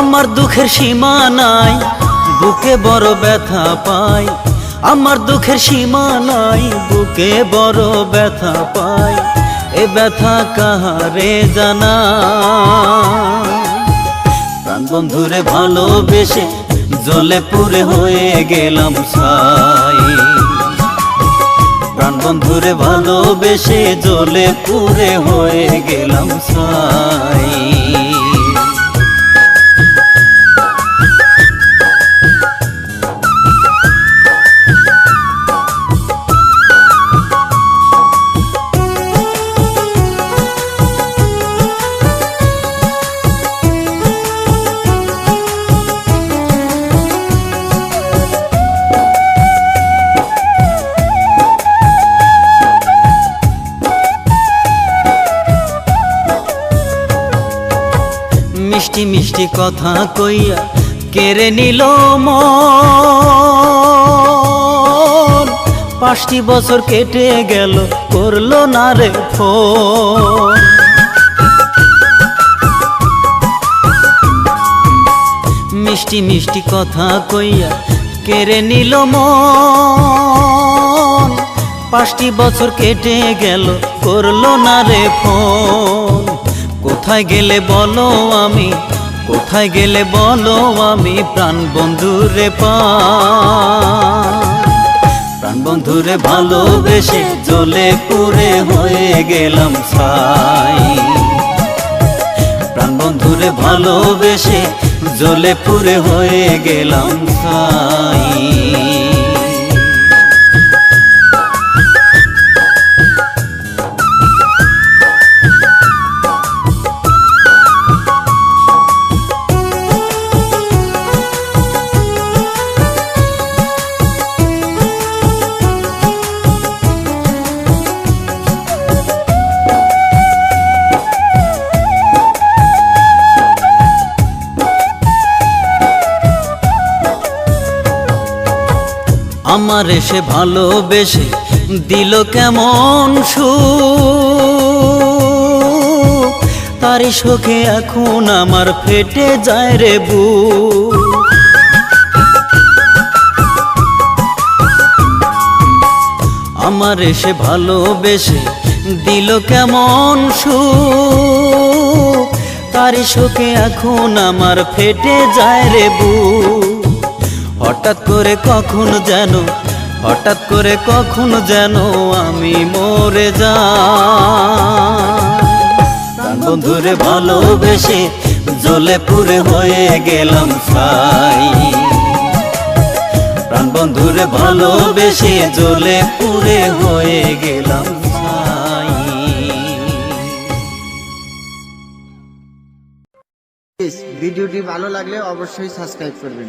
আমার দুঃখের সীমা নাই, বুকে বড় ব্যথা পাই। আমার দুঃখের সীমা নাই, বুকে বড় ব্যথা পাই। এ ব্যথা কাহারে জানা? প্রাণ বন্ধুরে ভালোবেসে জলে পুরে হয়ে গেলাম সাই প্রাণ বন্ধুরে ভালোবেসে জলে পুরে হয়ে গেলাম সাই মিষ্টি মিষ্টি কথা কইয়া কেড়ে নিল পাঁচটি বছর কেটে গেল, করল না রে ফোন। মিষ্টি মিষ্টি কথা কইয়া কেড়ে নিল পাঁচটি বছর কেটে গেল, করল না রে ফোন। কোথায় গেলে বলো আমি? কোথায় গেলে বলো আমি? প্রাণ বন্ধুরে পা। প্রাণ বন্ধুরে ভালোবেসে জলে পুরে হয়ে গেলাম ছাই। প্রাণ বন্ধুরে ভালোবেসে জলে পুরে হয়ে গেলাম ছাই। আমার এসে ভালোবেসে দিল কেমন সু তারি শোকে এখন আমার ফেটে যায় রে বু আমার এসে ভালোবেসে দিল কেমন সু তারি শোকে এখন আমার ফেটে যায় রে বু হঠাৎ করে কখন যেন হঠাৎ করে কখন যেন আমি মরে যা বন্ধুরে ভালোবেসে জলে পুরে হয়ে গেলাম সাই প্রাণ বন্ধুরে ভালোবেসে জলে পুরে হয়ে গেলাম ভিডিওটি ভালো লাগলে অবশ্যই সাবস্ক্রাইব করবেন।